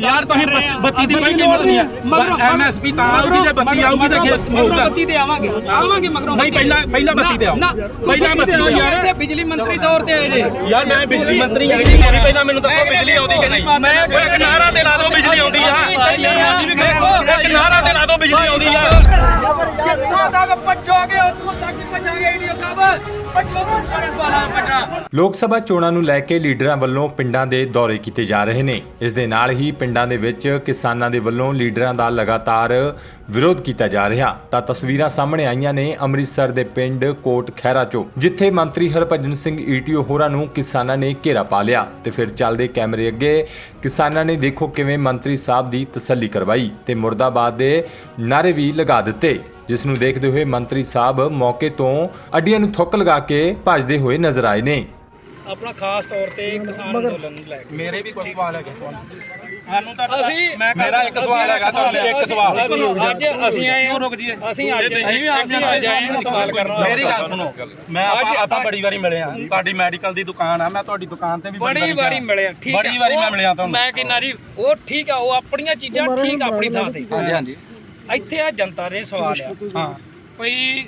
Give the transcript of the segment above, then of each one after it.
ਯਾਰ ਤੁਸੀਂ ਬੱਤੀ- ਦੀ ਕੋਈ ਕੀਮਤ ਨਹੀਂ ਹੈ ਐਮਐਸਪੀ ਤਾਂ ਆਊਗੀ ਜੇ ਬੱਤੀ ਆਊਗੀ ਤਾਂ ਖੇਤ ਹੋਊਗਾ ਬੱਤੀ ਤੇ ਆਵਾਂਗੇ। ਆਵਾਂਗੇ ਮਗਰੋਂ ਨਹੀਂ, ਪਹਿਲਾਂ-। ਪਹਿਲਾਂ ਬੱਤੀ ਤੇ ਆਓ। ਪਹਿਲਾਂ ਬੱਤੀ ਤੇ ਆਓ। ਯਾਰ। ਬਿਜਲੀ ਮੰਤਰੀ ਤੌਰ ਤੇ ਆਏ ਜੇ। ਯਾਰ ਮੈਂ ਬਿਜਲੀ ਮੰਤਰੀ ਹਾਂ ਜੀ ਮੇਰੀ ਪਹਿਲਾਂ ਮੈਨੂੰ ਦੱਸੋ ਬਿਜਲੀ ਆਉਂਦੀ ਕਿ ਨਹੀਂ? ਮੈਂ ਇੱਕ ਨਾਰਾ ਤੇ ਲਾ ਦਿਓ ਬਿਜਲੀ ਆਉਂਦੀ ਆ। ਇੱਕ ਨਾਰਾ ਤੇ ਲਾ ਦਿਓ ਬਿਜਲੀ ਆਉਂਦੀ ਆ। ਲੋਕ ਸਭਾ ਚੋਣਾਂ ਨੂੰ ਲੈ ਕੇ ਲੀਡਰਾਂ ਵੱਲੋਂ ਪਿੰਡਾਂ ਦੇ ਦੌਰੇ ਕੀਤੇ ਜਾ ਰਹੇ ਨੇ। ਇਸ ਦੇ ਨਾਲ ਹੀ ਪਿੰਡਾਂ ਦੇ ਵਿੱਚ ਕਿਸਾਨਾਂ ਦੇ ਵੱਲੋਂ ਲੀਡਰਾਂ ਦਾ ਲਗਾਤਾਰ ਵਿਰੋਧ ਕੀਤਾ ਜਾ ਰਿਹਾ। ਤਾਂ ਤਸਵੀਰਾਂ ਸਾਹਮਣੇ ਆਈਆਂ ਨੇ ਅੰਮ੍ਰਿਤਸਰ ਦੇ ਪਿੰਡ ਕੋਟ ਖੈਰਾ ਚੋ, ਜਿੱਥੇ ਮੰਤਰੀ ਹਰਭਜਨ ਸਿੰਘ ਈਟੀਓ ਹੋਰਾਂ ਨੂੰ ਕਿਸਾਨਾਂ ਨੇ ਘੇਰਾ ਪਾ ਲਿਆ। ਤੇ ਫਿਰ ਚੱਲਦੇ ਕੈਮਰੇ ਅੱਗੇ, ਕਿਸਾਨਾਂ ਨੇ ਦੇਖੋ ਕਿਵੇਂ ਮੰਤਰੀ ਸਾਹਿਬ ਦੀ ਤਸੱਲੀ ਕਰਵਾਈ ਤੇ ਮੁਰਦਾਬਾਦ ਦੇ ਨਾਰੇ ਵੀ ਲਗਾ ਦਿੱਤੇ। ਜਿਸ ਨੂੰ ਦੇਖਦੇ ਹੋਏ ਮੰਤਰੀ ਸਾਹਿਬ ਮੌਕੇ ਤੋਂ ਅੱਡੀਆਂ ਨੂੰ ਥੁੱਕ ਲਗਾ ਕੇ ਭੱਜਦੇ ਹੋਏ ਨਜ਼ਰ ਆਏ ਨੇ। ਆਪਣਾ ਖਾਸ ਤੌਰ ਤੇ ਕਿਸਾਨ ਅੰਦੋਲਨ ਨੂੰ ਲੈ ਕੇ। ਮੇਰੇ ਵੀ ਕੋਈ ਸਵਾਲ ਹੈਗੇ ਤੁਹਾਨੂੰ? ਸਾਨੂੰ ਤਾਂ ਅਸੀਂ ਮੇਰਾ ਇੱਕ ਸਵਾਲ ਹੈਗਾ ਤੁਹਾਨੂੰ ਇੱਕ ਸਵਾਲ ਅਸੀਂ ਅੱਜ ਅਸੀਂ ਆਏ ਹਾਂ। ਰੁਕ ਜਾਈਏ। ਅਸੀਂ ਅੱਜ ਅਸੀਂ ਅੱਜ ਆਏ ਹਾਂ। ਸਵਾਲ ਕਰਨ ਮੇਰੀ ਗੱਲ ਸੁਣੋ। ਮੈਂ ਆਪਾਂ ਆਪਾਂ ਬੜੀ ਵਾਰੀ ਮਿਲੇ ਆ ਤੁਹਾਡੀ ਮੈਡੀਕਲ ਦੀ ਦੁਕਾਨ ਆ। ਮੈਂ ਤੁਹਾਡੀ ਦੁਕਾਨ ਤੇ ਵੀ ਬੜੀ ਵਾਰੀ ਮਿਲਿਆ। ਠੀਕ ਬੜੀ ਆ, ਵਾਰੀ ਉਹ ਮੈਂ ਮਿਲਿਆ ਤੁਹਾਨੂੰ। ਮੈਂ ਕਹਿੰਦਾ ਜੀ ਉਹ ਠੀਕ ਆ। ਉਹ ਆਪਣੀਆਂ ਚੀਜ਼ਾਂ ਠੀਕ ਆ ਆਪਣੀ ਥਾਂ ਤੇ। ਹਾਂਜੀ ਹਾਂਜੀ। ਇੱਥੇ ਆ ਜਨਤਾ ਦੇ ਸਵਾਲ ਆ। ਹਾਂ। ਭਈ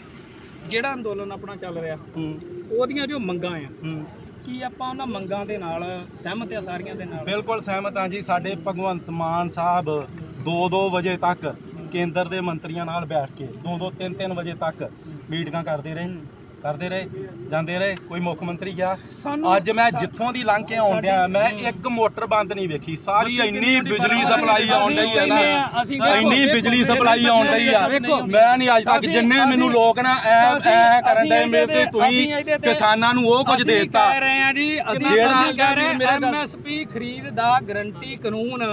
ਜਿਹੜਾ ਅੰਦੋਲਨ ਆਪਣਾ ਚੱਲ ਰਿਹਾ ਹੂੰ, ਉਹਦੀਆਂ ਜੋ ਮੰਗਾਂ ਆ ਹੂੰ। ਕੀ ਆਪਾਂ ਉਹਨਾਂ ਮੰਗਾਂ ਦੇ ਨਾਲ ਸਹਿਮਤ ਆ ਸਾਰੀਆਂ ਦੇ ਨਾਲ? ਬਿਲਕੁਲ ਸਹਿਮਤ ਹਾਂ ਜੀ। ਸਾਡੇ ਭਗਵੰਤ ਮਾਨ ਸਾਹਿਬ 2-2 ਵਜੇ ਤੱਕ ਕੇਂਦਰ ਦੇ ਮੰਤਰੀਆਂ ਨਾਲ ਬੈਠ ਕੇ 2-2 3-3 ਵਜੇ ਤੱਕ ਮੀਟਿੰਗਾਂ ਕਰਦੇ ਰਹੇ। ਕਰਦੇ ਰਹੇ ਜਾਂਦੇ ਰਹੇ ਕੋਈ ਮੁੱਖ ਮੰਤਰੀ ਗਿਆ। ਸਾਨੂੰ- ਅੱਜ ਮੈਂ ਜਿੱਥੋਂ ਦੀ ਲੰਘ ਕੇ ਆਉਂਦਿਆ ਮੈਂ ਇੱਕ ਮੋਟਰ ਬੰਦ ਨਹੀਂ ਵੇਖੀ। ਸਾਰੀ ਇੰਨੀ ਬਿਜਲੀ ਸਪਲਾਈ ਆਉਣ ਡਈ ਹੈ ਨਾ। ਅਸੀਂ ਇੰਨੀ ਬਿਜਲੀ ਸਪਲਾਈ ਆਉਣ ਡਈ ਆ। ਵੇਖੋ। ਮੈਂ ਨਹੀਂ ਅੱਜ ਤੱਕ ਅਸੀਂ- ਜਿੰਨੇ ਮੈਨੂੰ ਲੋਕ ਨਾ ਐ ਅਸੀਂ- ਐ ਕਰਨ ਅਸੀਂ ਦੇ ਇਹਦੇ ਮੇਰੇ ਤੇ ਤੁਸੀਂ ਅਸੀਂ ਇਹਦੇ ਤੇ- ਕਿਸਾਨਾਂ ਨੂੰ ਉਹ ਕੁਝ ਅਸੀਂ ਦੇਤਾ। ਕਹਿ ਰਹੇ ਆ ਜੀ ਅਸੀਂ ਜਿਹੜਾ- ਅਸੀਂ ਕਹਿ ਰਹੇ ਮੇਰਾ ਗੱਲ- ਐਮਐਸਪੀ ਖਰੀਦ ਦਾ ਗਰੰਟੀ ਕਾਨੂੰਨ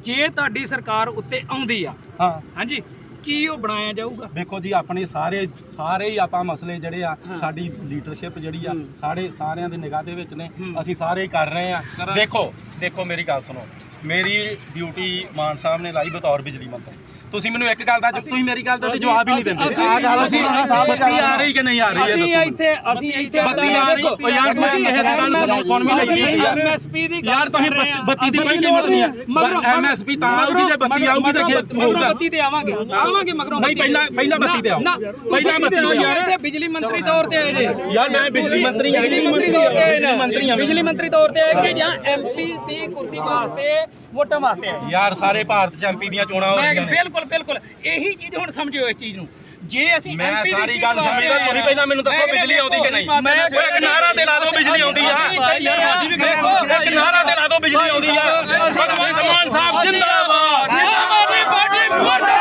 ਜੇ ਤੁਹਾਡੀ ਸਰਕਾਰ ਉੱਤੇ ਆਉਂਦੀ ਆ ਹਾਂ। ਹਾਂਜੀ ਕੀ ਉਹ ਬਣਾਇਆ ਜਾਊਗਾ? ਦੇਖੋ ਜੀ ਆਪਣੇ ਸਾਰੇ ਸਾਰੇ ਹੀ ਆਪਾਂ ਮਸਲੇ ਜਿਹੜੇ ਆ ਸਾਡੀ ਲੀਡਰਸ਼ਿਪ ਜਿਹੜੀ ਆ ਸਾਰੇ ਸਾਰਿਆਂ ਦੇ ਨਿਗਾਹ ਦੇ ਵਿੱਚ ਨੇ। ਅਸੀਂ ਸਾਰੇ ਹੀ ਕਰ ਰਹੇ ਆ। ਦੇਖੋ ਦੇਖੋ ਮੇਰੀ ਗੱਲ ਸੁਣੋ। ਮੇਰੀ ਡਿਊਟੀ ਮਾਨ ਸਾਹਿਬ ਨੇ ਲਾਈ ਬਤੌਰ ਬਿਜਲੀ ਮੰਤਰੀ। ਤੁਸੀਂ ਮੈਨੂੰ ਇੱਕ ਗੱਲ ਦਾ ਤੁਸੀਂ ਮੇਰੀ ਗੱਲ ਦਾ ਤੇ ਜਵਾਬ ਹੀ ਨਹੀਂ ਦਿੰਦੇ। ਅਸੀਂ- ਆਹ ਗੱਲ ਤੁਸੀਂ ਬੱਤੀ ਆ ਰਹੀ ਕਿ ਨਹੀਂ ਆ ਰਹੀ ਹੈ ਅਸੀਂ ਦੱਸੋ ਇੱਥੇ ਅਸੀਂ ਇੱਥੇ ਬੱਤੀ ਆ ਰਹੀ ਉਹ ਯਾਰ ਮੈਂ ਕਿਸੇ ਦੀ ਗੱਲ ਸੁਣੋ ਸੁਣ ਵੀ ਲਈ ਹੋਈ ਆ। ਐਮਐਸਪੀ ਦੀ ਯਾਰ ਤੁਸੀਂ ਬੱਤੀ- ਦੀ ਕੋਈ ਕੀਮਤ ਨਹੀਂ ਹੈ ਐਮਐਸਪੀ ਤਾਂ ਆਊਗੀ ਜੇ ਬੱਤੀ ਆਊਗੀ ਤਾਂ ਖੇਤ ਮਗਰੋਂ ਹੋਊਗਾ। ਬੱਤੀ ਤੇ ਆਵਾਂਗੇ। ਆਵਾਂਗੇ ਮਗਰੋਂ ਨਹੀਂ, ਪਹਿਲਾਂ- ਪਹਿਲਾਂ ਬੱਤੀ ਤੇ ਆਓ। ਪਹਿਲਾਂ ਬੱਤੀ ਤੇ। ਯਾਰ ਇੱਥੇ ਬਿਜਲੀ ਮੰਤਰੀ ਤੌਰ ਤੇ ਆਏ ਜੇ। ਯਾਰ ਮੈਂ ਬਿਜਲੀ ਮੰਤਰੀ ਹਾਂ ਬਿਜਲੀ ਮੰਤਰੀ ਤੌਰ ਤੇ ਆਏ ਬਿਜਲੀ ਮੰਤਰੀ ਹਾਂ ਮੈਂ। ਬਿਜਲੀ ਮੰਤਰੀ ਤੌਰ ਤੇ ਆਏ ਕਿ ਜਾਂ ਐਮਪੀ ਦੀ ਕੁਰਸੀ ਵਾਸਤੇ ਵੋਟਾਂ ਵਾਸਤੇ ਆਏ ਯਾਰ ਸਾਰੇ ਭਾਰਤ ਚ ਐਮਪੀ ਦੀਆਂ ਚੋਣਾਂ ਹੋ ਮੈਂ ਰਹੀਆਂ ਨੇ ਬਿਲਕੁਲ ਬਿਲਕੁਲ ਇਹੀ ਚੀਜ਼ ਹੁਣ ਸਮਝਿਓ ਇਸ ਚੀਜ਼ ਨੂੰ ਜੇ ਅਸੀਂ ਮੈਂ ਦੀ ਸਾਰੀ ਗੱਲ ਸਮਝਦਾ ਤੁਸੀਂ ਪਹਿਲਾਂ ਮੈਨੂੰ ਦੱਸੋ ਬਿਜਲੀ ਆਉਂਦੀ ਕਿ ਨਹੀਂ ਮੈਂ ਓਏ ਇੱਕ ਨਾਰਾ ਤੇ ਲਾ ਦਿਓ ਬਿਜਲੀ ਆਉਂਦੀ ਆ ਇੱਕ ਨਾਰਾ ਤੇ ਲਾ ਦਿਓ ਬਿਜਲੀ ਆਉਂਦੀ ਆ ਭਗਵੰਤ ਮਾਨ ਸਾਹਿਬ ਜਿੰਦਾਬਾਦ ਆਦਮੀ ਪਾਰਟੀ ਮੁਰਦਾਬਾਦ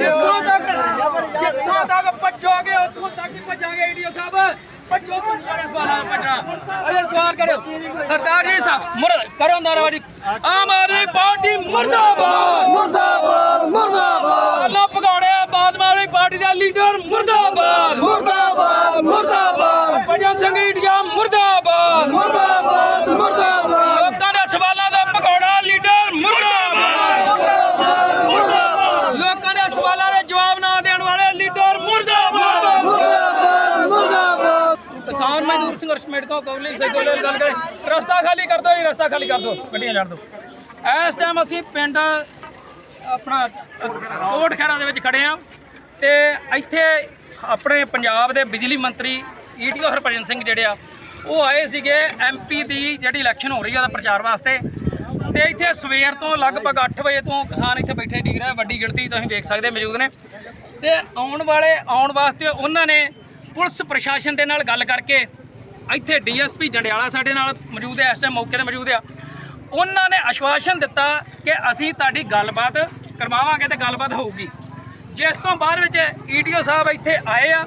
ਜਿੱਥੋਂ ਤੱਕ ਜਿੱਥੋਂ ਤੱਕ ਭੱਜੋਗੇ ਉੱਥੋਂ ਤੱਕ ਹੀ ਭੱਜਾਂਗੇ ਈਡੀਓ ਸਾਹਿਬ। ਭੱਜੋ ਭੱਜੋ ਇਸ ਵਾਲਾ ਭੱਜਣਾ ਅਜੇ ਸਵਾਲ ਕਰਿਓ। ਸਰਦਾਰ ਜੀ ਸਾਹਿਬ ਮੁਰ ਕਰੋ ਨਾਰਾਵਾਦੀ ਆਮ ਆਦਮੀ ਪਾਰਟੀ ਮੁਰਦਾਬਾਦ। ਮੁਰਦਾਬਾਦ ਮੁਰਦਾਬਾਦ। ਅੱਲਾ ਆਮ ਆਦਮੀ ਪਾਰਟੀ ਦਾ ਲੀਡਰ ਮੁਰਦਾਬਾਦ ਮੁਰਦਾਬਾਦ ਭਜਨ ਸਿੰਘ ਈਡੀਆ ਮੁਰਦਾਬਾਦ ਮੁਰਦਾਬਾਦ ਮੁਰਦਾਬਾਦ ਲੋਕਾਂ ਦੇ ਸਵਾਲਾਂ ਦਾ ਭਗੌੜਾ ਲੀਡਰ ਮੁਰਦਾਬਾਦ ਲੋਕਾਂ ਦੇ ਸਵਾਲਾਂ ਦੇ ਜਵਾਬ ਨਾ ਦੇਣ ਵਾਲੇ ਲੀਡਰ ਮੁਰਦਾਬਾਦ ਮੁਰਦਾਬਾਦ ਮੁਰਦਾਬਾਦ ਕਿਸਾਨ ਮਜ਼ਦੂਰ ਸੰਘਰਸ਼ ਮੇਟਕਾ ਕੌਲੀ ਸੇ ਗੱਲ ਕਰੇ। ਰਸਤਾ ਖਾਲੀ ਕਰ ਦਿਓ ਜੀ, ਰਸਤਾ ਖਾਲੀ ਕਰ ਦਿਓ। ਗੱਡੀਆਂ ਛੱਡ ਦਿਓ। ਇਸ ਟਾਈਮ ਅਸੀਂ ਪਿੰਡ, ਆਪਣਾ, ਕੋਟ ਖੈਰਾ ਦੇ ਵਿੱਚ ਖੜੇ ਆ ਤੇ ਇੱਥੇ ਆਪਣੇ ਪੰਜਾਬ ਦੇ ਬਿਜਲੀ ਮੰਤਰੀ ਈਟੀਓ ਹਰਭਜਨ ਸਿੰਘ ਜਿਹੜੇ ਆ, ਉਹ ਆਏ ਸੀਗੇ ਐਮਪੀ ਦੀ ਜਿਹੜੀ ਇਲੈਕਸ਼ਨ ਹੋ ਰਹੀ ਆ ਉਹਦਾ ਪ੍ਰਚਾਰ ਵਾਸਤੇ। ਤੇ ਇੱਥੇ ਸਵੇਰ ਤੋਂ ਲਗਭਗ 8 ਵਜੇ ਤੋਂ ਕਿਸਾਨ ਇੱਥੇ ਬੈਠੇ ਡਿੱਗ ਰਹੇ ਵੱਡੀ ਗਿਣਤੀ ਤੁਸੀਂ ਦੇਖ ਸਕਦੇ ਮੌਜੂਦ ਨੇ। ਤੇ ਆਉਣ ਵਾਲੇ, ਆਉਣ ਵਾਸਤੇ ਉਹਨਾਂ ਨੇ ਪੁਲਿਸ ਪ੍ਰਸ਼ਾਸਨ ਦੇ ਨਾਲ ਗੱਲ ਕਰਕੇ ਇੱਥੇ ਡੀਐਸਪੀ ਜੰਡਿਆਲਾ ਸਾਡੇ ਨਾਲ ਮੌਜੂਦ ਹੈ, ਇਸ ਟਾਈਮ ਮੌਕੇ ਤੇ ਮੌਜੂਦ ਆ। ਉਹਨਾਂ ਨੇ ਆਸ਼ਵਾਸਨ ਦਿੱਤਾ ਕਿ ਅਸੀਂ ਤੁਹਾਡੀ ਗੱਲਬਾਤ ਕਰਵਾਵਾਂਗੇ ਤੇ ਗੱਲਬਾਤ ਹੋਊਗੀ। ਜਿਸ ਤੋਂ ਬਾਅਦ ਵਿੱਚ ਈਟੀਓ ਸਾਹਿਬ ਇੱਥੇ ਆਏ ਆ,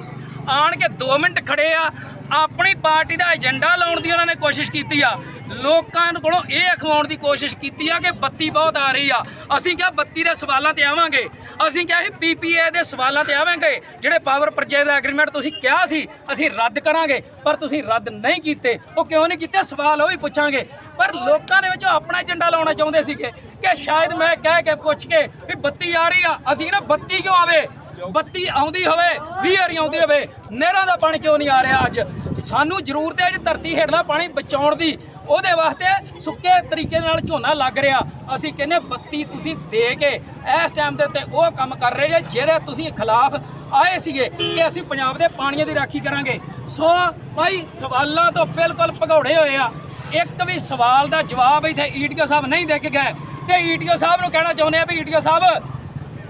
ਆਣ ਕੇ 2 ਮਿੰਟ ਖੜੇ ਆ, ਆਪਣੀ ਪਾਰਟੀ ਦਾ ਏਜੰਡਾ ਲਾਉਣ ਦੀ ਉਹਨਾਂ ਨੇ ਕੋਸ਼ਿਸ਼ ਕੀਤੀ ਆ। ਲੋਕਾਂ ਕੋਲੋਂ ਇਹ ਅਖਵਾਉਣ ਦੀ ਕੋਸ਼ਿਸ਼ ਕੀਤੀ ਆ ਕਿ ਬੱਤੀ ਬਹੁਤ ਆ ਰਹੀ ਆ। ਅਸੀਂ ਕਿਹਾ ਬੱਤੀ ਦੇ ਸਵਾਲਾਂ ਤੇ ਆਵਾਂਗੇ। ਅਸੀਂ ਕਿਹਾ ਸੀ ਪੀਪੀਏ ਦੇ ਸਵਾਲਾਂ ਤੇ ਆਵਾਂਗੇ। ਜਿਹੜੇ ਪਾਵਰ ਪਰਚੇਜ਼ ਦਾ ਐਗਰੀਮੈਂਟ ਤੁਸੀਂ ਕਿਹਾ ਸੀ, ਅਸੀਂ ਰੱਦ ਕਰਾਂਗੇ। ਪਰ ਤੁਸੀਂ ਰੱਦ ਨਹੀਂ ਕੀਤੇ। ਉਹ ਕਿਉਂ ਨਹੀਂ ਕੀਤੇ? ਸਵਾਲ ਉਹ ਵੀ ਪੁੱਛਾਂਗੇ। ਪਰ ਲੋਕਾਂ ਦੇ ਵਿੱਚ ਆਪਣਾ ਏਜੰਡਾ ਲਾਉਣਾ ਚਾਹੁੰਦੇ ਸੀਗੇ ਕਿ ਸ਼ਾਇਦ ਮੈਂ ਕਹਿ ਕੇ ਪੁੱਛ ਕੇ ਵੀ ਬੱਤੀ ਆ ਰਹੀ ਆ। ਅਸੀਂ ਨਾ ਬੱਤੀ ਕਿਉਂ ਆਵੇ? ਬੱਤੀ ਆਉਂਦੀ ਹੋਵੇ 20 ਵਾਰੀ ਆਉਂਦੀ ਹੋਵੇ, ਨਹਿਰਾਂ ਦਾ ਪਾਣੀ ਕਿਉਂ ਨਹੀਂ ਆ ਰਿਹਾ ਅੱਜ? ਸਾਨੂੰ ਜ਼ਰੂਰਤ ਹੈ ਅੱਜ ਧਰਤੀ ਹੇਠਲਾ ਪਾਣੀ ਬਚਾਉਣ ਦੀ। ਉਹਦੇ ਵਾਸਤੇ ਸੁੱਕੇ ਤਰੀਕੇ ਨਾਲ ਝੋਨਾ ਲੱਗ ਰਿਹਾ। ਅਸੀਂ ਕਹਿੰਦੇ ਬੱਤੀ ਤੁਸੀਂ ਦੇ ਕੇ ਇਸ ਟਾਈਮ ਦੇ ਉੱਤੇ ਉਹ ਕੰਮ ਕਰ ਰਹੇ ਜੇ, ਜਿਹੜੇ ਤੁਸੀਂ ਖਿਲਾਫ ਆਏ ਸੀਗੇ ਕਿ ਅਸੀਂ ਪੰਜਾਬ ਦੇ ਪਾਣੀਆਂ ਦੀ ਰਾਖੀ ਕਰਾਂਗੇ। ਸੋ ਭਾਈ, ਸਵਾਲਾਂ ਤੋਂ ਬਿਲਕੁਲ ਭਗੌੜੇ ਹੋਏ ਆ। ਇੱਕ ਵੀ ਸਵਾਲ ਦਾ ਜਵਾਬ ਇੱਥੇ ਈਟੀਓ ਸਾਹਿਬ ਨਹੀਂ ਦੇ ਕੇ ਗਏ। ਤੇ ਈਟੀਓ ਸਾਹਿਬ ਨੂੰ ਕਹਿਣਾ ਚਾਹੁੰਦੇ ਆ ਵੀ ਈਟੀਓ ਸਾਹਿਬ,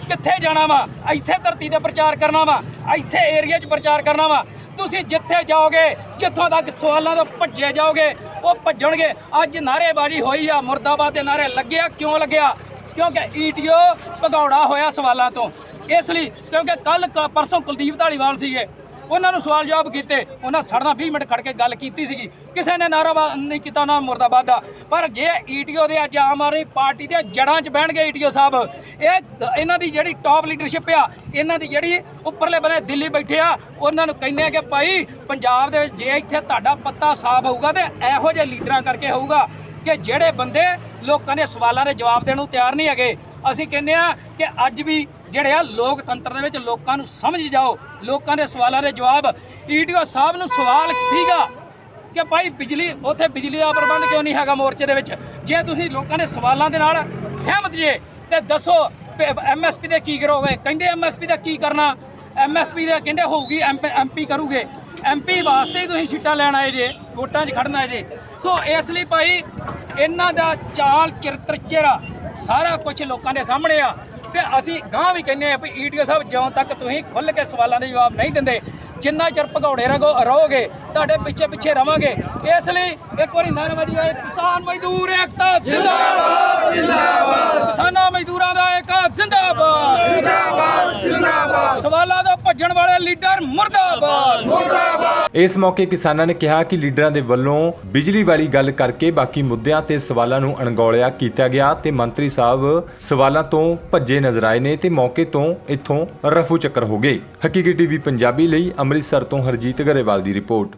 ਕਿੱਥੇ ਜਾਣਾ ਵਾ? ਇੱਥੇ ਧਰਤੀ ਤੇ ਪ੍ਰਚਾਰ ਕਰਨਾ ਵਾ। ਇੱਥੇ ਏਰੀਆ 'ਚ ਪ੍ਰਚਾਰ ਕਰਨਾ ਵਾ। ਤੁਸੀਂ ਜਿੱਥੇ ਜਾਓਗੇ, ਜਿੱਥੋਂ ਤੱਕ ਸਵਾਲਾਂ ਤੋਂ ਭੱਜੇ ਜਾਓਗੇ, ਉਹ ਭੱਜਣਗੇ। ਅੱਜ ਨਾਰੇਬਾਜ਼ੀ ਹੋਈ ਆ, ਮੁਰਦਾਬਾਦ ਦੇ ਨਾਰੇ ਲੱਗਿਆ। ਕਿਉਂ ਲੱਗਿਆ? ਕਿਉਂਕਿ ਈਟੀਓ ਭਗੌੜਾ ਹੋਇਆ ਸਵਾਲਾਂ ਤੋਂ। ਇਸ ਲਈ, ਕਿਉਂਕਿ ਕੱਲ ਪਰਸੋਂ ਕੁਲਦੀਪ ਢਾਲੀਵਾਲ ਸੀਗੇ। ਉਹਨਾਂ ਨੂੰ ਸਵਾਲ ਜਵਾਬ ਕੀਤੇ। ਉਹਨਾਂ ਸੜਨਾ 20 ਮਿੰਟ ਖੜ ਕੇ ਗੱਲ ਕੀਤੀ ਸੀਗੀ। ਕਿਸੇ ਨੇ ਨਾਰਾ ਨਹੀਂ ਕੀਤਾ ਉਹਨਾਂ ਮੁਰਦਾਬਾਦ ਦਾ। ਪਰ ਜੇ ਈਟੀਓ ਦੇ ਅੱਜ ਆਮ ਆਦਮੀ ਪਾਰਟੀ ਦੇ ਜੜਾਂ 'ਚ ਬਹਿਣਗੇ ਈਟੀਓ ਸਾਹਿਬ, ਇਹ ਇਹਨਾਂ ਦੀ ਜਿਹੜੀ ਟਾਪ ਲੀਡਰਸ਼ਿਪ ਆ, ਇਹਨਾਂ ਦੀ ਜਿਹੜੀ ਉੱਪਰਲੇ ਬੰਨੇ ਦਿੱਲੀ ਬੈਠੇ ਆ, ਉਹਨਾਂ ਨੂੰ ਕਹਿੰਦੇ ਆ ਕਿ ਭਾਈ ਪੰਜਾਬ ਦੇ ਵਿੱਚ ਜੇ ਇੱਥੇ ਤੁਹਾਡਾ ਪੱਤਾ ਸਾਫ਼ ਹੋਊਗਾ ਤੇ ਇਹੋ ਜਿਹੇ ਲੀਡਰਾਂ ਕਰਕੇ ਹੋਊਗਾ ਕਿ ਜਿਹੜੇ ਬੰਦੇ ਲੋਕਾਂ ਦੇ ਸਵਾਲਾਂ ਦੇ ਜਵਾਬ ਦੇਣ ਨੂੰ ਤਿਆਰ ਨਹੀਂ ਹੈਗੇ। ਅਸੀਂ ਕਹਿੰਦੇ ਆ ਕਿ ਅੱਜ ਵੀ ਜਿਹੜੇ ਆ ਲੋਕਤੰਤਰ ਦੇ ਵਿੱਚ ਲੋਕਾਂ ਨੂੰ ਸਮਝ ਜਾਓ, ਲੋਕਾਂ ਦੇ ਸਵਾਲਾਂ ਦੇ ਜਵਾਬ। ਈਟੀਓ ਸਾਹਿਬ ਨੂੰ ਸਵਾਲ ਸੀਗਾ ਕਿ ਭਾਈ ਬਿਜਲੀ, ਉੱਥੇ ਬਿਜਲੀ ਦਾ ਪ੍ਰਬੰਧ ਕਿਉਂ ਨਹੀਂ ਹੈਗਾ ਮੋਰਚੇ ਦੇ ਵਿੱਚ? ਜੇ ਤੁਸੀਂ ਲੋਕਾਂ ਦੇ ਸਵਾਲਾਂ ਦੇ ਨਾਲ ਸਹਿਮਤ ਜੇ, ਤੇ ਦੱਸੋ ਐਮਐਸਪੀ ਦੇ ਕੀ ਕਰੋਗੇ? ਕਹਿੰਦੇ ਐਮਐਸਪੀ ਦਾ ਕੀ ਕਰਨਾ? ਐਮਐਸਪੀ ਦਾ ਕਹਿੰਦੇ ਹੋਊਗੀ ਐਮਪੀ ਕਰੂਗੇ। ਐਮਪੀ ਵਾਸਤੇ ਤੁਸੀਂ ਸੀਟਾਂ ਲੈਣ ਆਏ ਜੇ, ਵੋਟਾਂ 'ਚ ਖੜਨਾ ਜੇ। ਸੋ ਇਸ ਲਈ ਭਾਈ, ਇਹਨਾਂ ਦਾ ਚਾਲ, ਚਰਿੱਤਰ, ਚਿਹਰਾ ਸਾਰਾ ਕੁਝ ਲੋਕਾਂ ਦੇ ਸਾਹਮਣੇ ਆ। ਤੇ ਅਸੀਂ ਗਾਂ ਵੀ ਕਹਿੰਦੇ ਆ ਵੀ ਈਟੀਓ ਸਾਹਿਬ ਜਿਉਂ ਤੱਕ ਤੁਸੀਂ ਖੁੱਲ੍ਹ ਕੇ ਸਵਾਲਾਂ ਦੇ ਜਵਾਬ ਨਹੀਂ ਦਿੰਦੇ, ਜਿੰਨਾ ਚਿਰ ਭਗੌੜੇ ਰਹੋ ਰਹੋਗੇ, ਤੁਹਾਡੇ ਪਿੱਛੇ ਪਿੱਛੇ ਰਵਾਂਗੇ। ਇਸ ਲਈ ਇੱਕ ਵਾਰੀ ਨਾਅਰੇਬਾਜ਼ੀ ਹੋਏ ਕਿਸਾਨ ਮਜ਼ਦੂਰ ਏਕਤਾ ਜ਼ਿੰਦਾਬਾਦ ਜ਼ਿੰਦਾਬਾਦ ਕਿਸਾਨਾਂ ਮਜ਼ਦੂਰਾਂ ਦਾ ਏਕਾ ਜ਼ਿੰਦਾਬਾਦ ਜ਼ਿੰਦਾਬਾਦ ਜ਼ਿੰਦਾਬਾਦ ਸਵਾਲਾਂ ਤੋਂ ਭੱਜਣ ਵਾਲੇ ਲੀਡਰ ਮੁਰਦਾਬਾਦ। ਇਸ ਮੌਕੇ ਕਿਸਾਨਾਂ ਨੇ ਕਿਹਾ ਕਿ ਲੀਡਰਾਂ ਦੇ ਵੱਲੋਂ ਬਿਜਲੀ ਵਾਲੀ ਗੱਲ ਕਰਕੇ ਬਾਕੀ ਮੁੱਦਿਆਂ ਤੇ ਸਵਾਲਾਂ ਨੂੰ ਅਣਗੌਲਿਆ ਕੀਤਾ ਗਿਆ ਤੇ ਮੰਤਰੀ ਸਾਹਿਬ ਸਵਾਲਾਂ ਤੋਂ ਭੱਜੇ ਨਜ਼ਰ ਆਏ ਨੇ ਤੇ ਮੌਕੇ ਤੋਂ ਇੱਥੋਂ ਰਫੂ ਚੱਕਰ ਹੋ ਗਏ। ਹਕੀਕੀ ਟੀਵੀ ਪੰਜਾਬੀ ਲਈ ਅੰਮ੍ਰਿਤਸਰ ਤੋਂ ਹਰਜੀਤ ਗਰੇਵਾਲ ਦੀ ਰਿਪੋਰਟ।